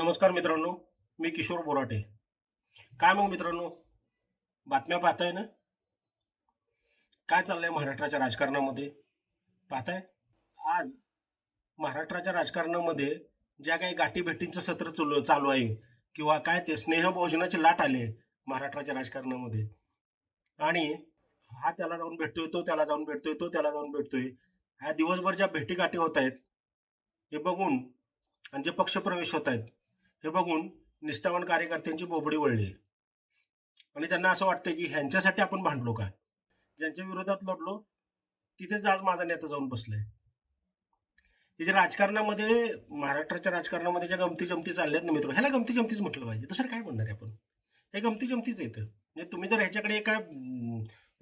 नमस्कार मित्रांनो मी किशोर बोराटे. काय मग मित्रांनो? बातम्या पाहताय ना? काय चाललंय महाराष्ट्राच्या राजकारणामध्ये? पाहताय? आज महाराष्ट्राच्या राजकारणामध्ये ज्या काही गाठीभेटींचं सत्र चालू चालू आहे किंवा काय ते स्नेहभोजनाची लाट आले महाराष्ट्राच्या राजकारणामध्ये. आणि हा त्याला जाऊन भेटतोय तो त्याला जाऊन भेटतोय तो त्याला जाऊन भेटतोय. ह्या दिवसभर ज्या भेटीगाठी होत आहेत हे बघून आणि जे पक्षप्रवेश होत आहेत हे बघून निष्ठावान कार्यकर्त्यांची बोबडी वळली. आहे. आणि त्यांना असं वाटतं की ह्यांच्यासाठी आपण भांडलो का ज्यांच्या विरोधात लढलो तिथेच आज माझा नेता जाऊन बसलाय. हे जे राजकारणामध्ये महाराष्ट्राच्या राजकारणामध्ये ज्या गमती जमती चालल्यात ना मित्र ह्याला गमती जमतीच म्हटलं पाहिजे. दुसरं काय म्हणणार आहे आपण? हे गमती जमतीच येतं म्हणजे तुम्ही जर ह्याच्याकडे एका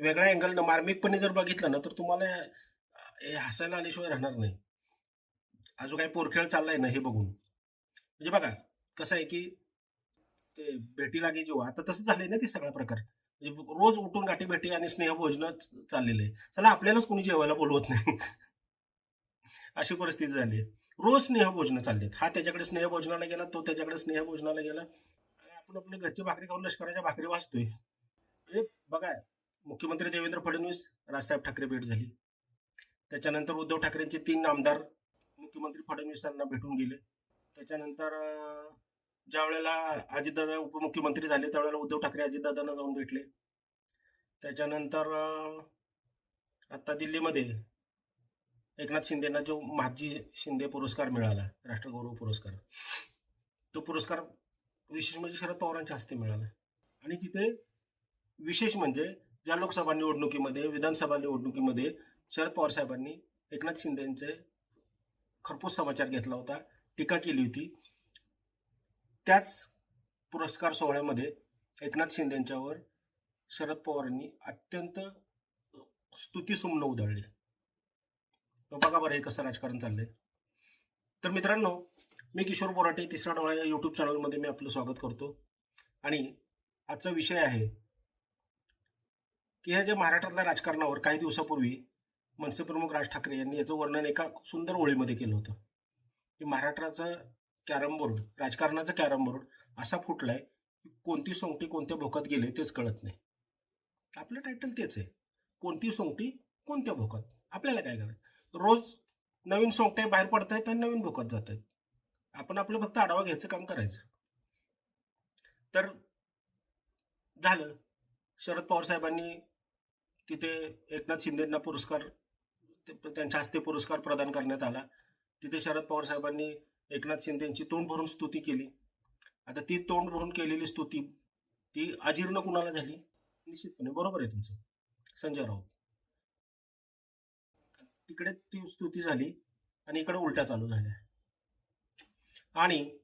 वेगळ्या अँगलनं मार्मिकपणे जर बघितलं ना तर तुम्हाला हे हसायला आल्याशिवाय राहणार नाही. अजून काही पोरखेळ चाललाय ना हे बघून. म्हणजे बघा कसं आहे की ते भेटी लागे जेव्हा आता तसं झालंय ना ते सगळा प्रकार. म्हणजे रोज उठून गाठी भेटी आणि स्नेहभोजन चाललेलं आहे. चला आपल्यालाच कोणी जेवायला बोलवत नाही. अशी परिस्थिती झाली आहे. रोज स्नेहभोजनं चाललेत. हा त्याच्याकडे स्नेहभोजनाला गेला तो त्याच्याकडे स्नेहभोजनाला गेला. आपण आपल्या घरची भाकरी खाऊन लष्कराच्या भाकरी वाचतोय. हे बघा मुख्यमंत्री देवेंद्र फडणवीस राजसाहेब ठाकरे भेट झाली. त्याच्यानंतर उद्धव ठाकरेंचे तीन आमदार मुख्यमंत्री फडणवीसांना भेटून गेले. त्याच्यानंतर ज्या वेळेला अजितदादा उपमुख्यमंत्री झाले त्यावेळेला उद्धव ठाकरे अजितदादांना जाऊन भेटले. त्याच्यानंतर आत्ता दिल्लीमध्ये एकनाथ शिंदेना जो महाजी शिंदे पुरस्कार मिळाला राष्ट्रगौरव पुरस्कार तो पुरस्कार विशेष म्हणजे शरद पवारांच्या हस्ते मिळाला. आणि तिथे विशेष म्हणजे ज्या लोकसभा निवडणुकीमध्ये विधानसभा निवडणुकीमध्ये शरद पवार साहेबांनी एकनाथ शिंदेचे खरपूस समाचार घेतला होता. टीका केली होती. त्याच पुरस्कार सोहळ्यामध्ये एकनाथ शिंदेच्यावर शरद पवारांनी अत्यंत स्तुतीसुम्न उधळली. बघा बरं हे कसं राजकारण चाललंय. तर मित्रांनो मी किशोर बोराटे तिसरा डोळा या यूट्यूब चॅनलमध्ये मी आपलं स्वागत करतो. आणि आजचा विषय आहे की ह्या ज्या महाराष्ट्रातल्या राजकारणावर काही दिवसापूर्वी मनसे प्रमुख राज ठाकरे यांनी याचं वर्णन एका सुंदर ओळीमध्ये केलं होतं. की महाराष्ट्राचं कॅरम बोर्ड राजकारणाचं कॅरम बोर्ड असा फुटलाय की कोणती सोंगटी कोणत्या भोकात गेले तेच कळत नाही. आपलं टायटल तेच आहे. कोणती सोंगटी कोणत्या भोकात? आपल्याला काय करायचं? रोज नवीन सोंगट्या बाहेर पडत आहेत आणि नवीन भोकात जात आहेत आपण आपलं फक्त आढावा घ्यायचं काम करायचं. तर झालं. शरद पवार साहेबांनी तिथे एकनाथ शिंदेंना पुरस्कार त्यांच्या हस्ते पुरस्कार प्रदान करण्यात आला. तिथे शरद पवार साहेबांनी एकनाथ शिंदेची तोंड भरून स्तुती केली. आता ती तोंड भरून केलेली स्तुती ती अजीर्ण कुणाला झाली? निश्चितपणे बरोबर आहे तुमचं. संजय राऊत. तिकडे ती स्तुती झाली आणि इकडे उलट्या चालू झाल्या. आणि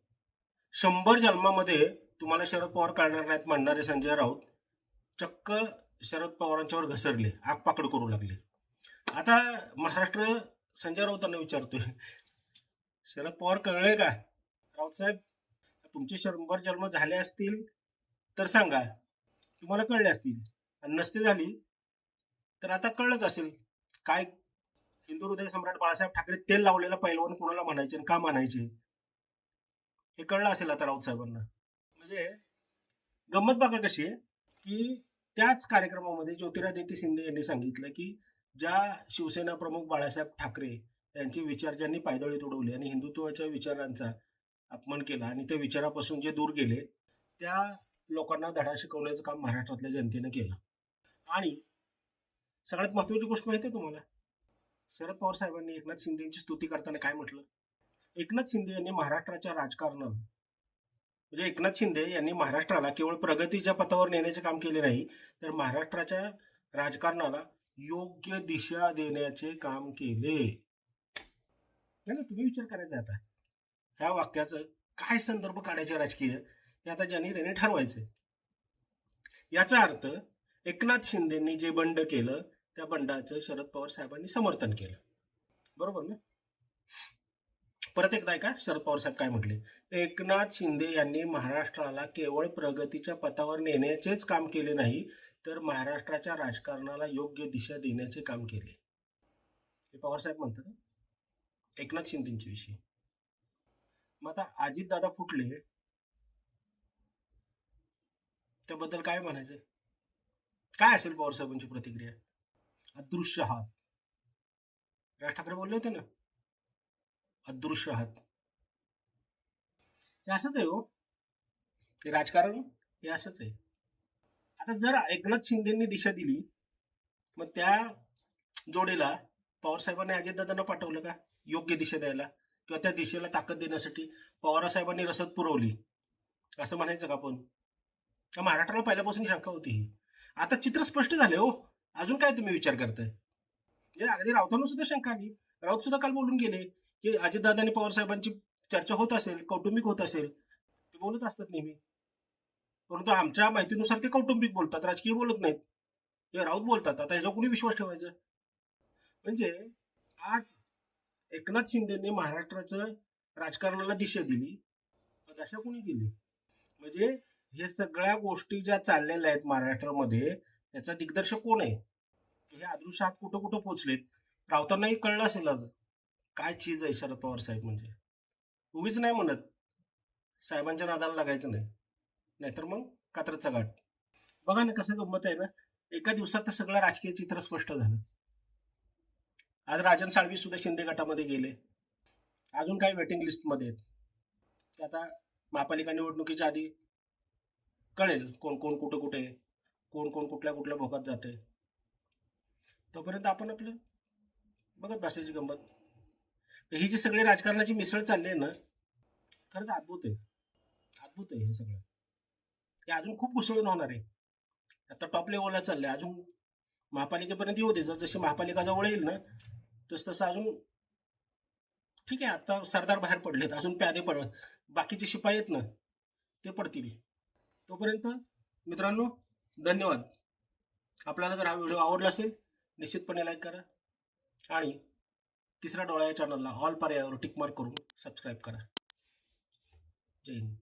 शंभर जन्मामध्ये तुम्हाला शरद पवार काढणार नाहीत म्हणणारे संजय राऊत चक्क शरद पवारांच्यावर घसरले आगपाकड करू लागले. आता महाराष्ट्र संजय राऊतांना विचारतोय शरद पवार कळले का? राऊतसाहेब तुमचे शंभर जन्म झाले असतील तर सांगा. तुम्हाला कळले असतील. आणि नसते झाली तर आता कळलंच असेल. काय हिंदू हृदय सम्राट बाळासाहेब ठाकरे तेल लावलेलं पैलवान कोणाला म्हणायचे आणि का म्हणायचे? हे कळलं असेल आता राऊत साहेबांना म्हणजे गंमत बघा कशी आहे की त्याच कार्यक्रमामध्ये ज्योतिरादित्य शिंदे यांनी सांगितलं की ज्या शिवसेना प्रमुख बाळासाहेब ठाकरे यांचे विचार ज्यांनी पायदळीत उडवले आणि हिंदुत्वाच्या विचारांचा अपमान केला आणि त्या विचारापासून जे दूर गेले त्या लोकांना धडा शिकवण्याचं काम महाराष्ट्रातल्या जनतेनं केलं. आणि सगळ्यात महत्वाची गोष्ट माहिती आहे तुम्हाला? शरद पवार साहेबांनी एकनाथ शिंदेची स्तुती करताना काय म्हटलं? एकनाथ शिंदे यांनी महाराष्ट्राच्या राजकारणात म्हणजे एकनाथ शिंदे यांनी महाराष्ट्राला केवळ प्रगतीच्या पथावर नेण्याचे काम केले नाही तर महाराष्ट्राच्या राजकारणाला योग्य दिशा देण्याचे काम केले. नाही ना तुम्ही विचार करायचा आता. ह्या वाक्याचं काय संदर्भ काढायचे राजकीय हे आता ज्यांनी त्याने ठरवायचे. याचा अर्थ एकनाथ शिंदेनी जे बंड केलं त्या बंडाचं शरद पवार साहेबांनी समर्थन केलं. बरोबर ना? परत एकदा ऐका शरद पवार साहेब काय म्हटले? एकनाथ शिंदे यांनी महाराष्ट्राला केवळ प्रगतीच्या पथावर नेण्याचेच काम केले नाही तर महाराष्ट्राच्या राजकारणाला योग्य दिशा देण्याचे काम केले. हे पवार साहेब म्हणतात एकनाथ शिंदेच्या विषयी. मग आता अजित दादा फुटले. त्याबद्दल काय म्हणायचं? काय असेल पवार साहेबांची प्रतिक्रिया? अदृश्य हात राज ठाकरे बोलले होते ना? अदृश्य हात हे असंच आहे हो. ते राजकारण हे असंच आहे. आता जर एकनाथ शिंदेनी दिशा दिली मग त्या जोडीला पवार साहेबांनी अजितदादांना पाठवलं का? योग्य दिशा द्यायला किंवा त्या दिशेला ताकद देण्यासाठी पवारसाहेबांनी रसद पुरवली. असं म्हणायचं का आपण? महाराष्ट्राला पहिल्यापासून शंका होती ही. आता चित्र स्पष्ट झाले हो. अजून काय तुम्ही विचार करताय? म्हणजे अगदी राऊतांना सुद्धा शंका आली. राऊत सुद्धा काल बोलून गेले की अजितदादा आणि पवार साहेबांची चर्चा होत असेल कौटुंबिक होत असेल ते बोलत असतात नेहमी. परंतु आमच्या माहितीनुसार ते कौटुंबिक बोलतात राजकीय बोलत नाहीत. हे राऊत बोलतात. आता ह्याचा कुणी विश्वास ठेवायचा? म्हणजे आज एकनाथ शिंदेने महाराष्ट्राचं राजकारणाला दिशा दिली. दशा कुणी दिली म्हणजे हे सगळ्या गोष्टी ज्या चाललेल्या आहेत महाराष्ट्रामध्ये याचा दिग्दर्शक कोण आहे? हे अदृश्य हात कुठं कुठं पोचलेत रावतांनाही कळलं असेल आज. काय चीज आहे शरद पवार साहेब म्हणजे? उगीच नाही म्हणत. साहेबांच्या नादाला लागायचं नाही. नाहीतर मग कात्रचा घाट. बघा ना कसं गंमत आहे ना. एका दिवसात तर सगळं राजकीय चित्र स्पष्ट झालं. आज राजन साळवी सुद्धा शिंदे गटामध्ये गेले. अजून काही वेटिंग लिस्टमध्ये आहेत. ते आता महापालिका निवडणुकीच्या आधी कळेल कोण कोण कुठं कुठे कोण कोण कुठल्या कुठल्या भोगात जाते तोपर्यंत आपण आपलं बघत बसायची गंमत. ही जी सगळी राजकारणाची मिसळ चालली आहे ना खरंच अद्भुत आहे. अद्भुत आहे हे सगळं. हे अजून खूप घुसळून होणार आहे. आता टॉप लेवलला चाललंय. अजून महापालिकेपर्यंत येऊ दे. जशी महापालिका जवळ येईल ना तस तसं अजून ठीक आहे आता सरदार बाहेर पडलेत. अजून प्यादे पड बाकीचे शिपाई आहेत ना ते पडतील. तोपर्यंत मित्रांनो धन्यवाद. आपल्याला जर हा व्हिडिओ आवडला असेल निश्चितपणे लाईक करा आणि तिसऱ्या डोळा या चॅनलला ऑल पर्यायावर टिक मार्क करून सबस्क्राईब करा. जय हिंद.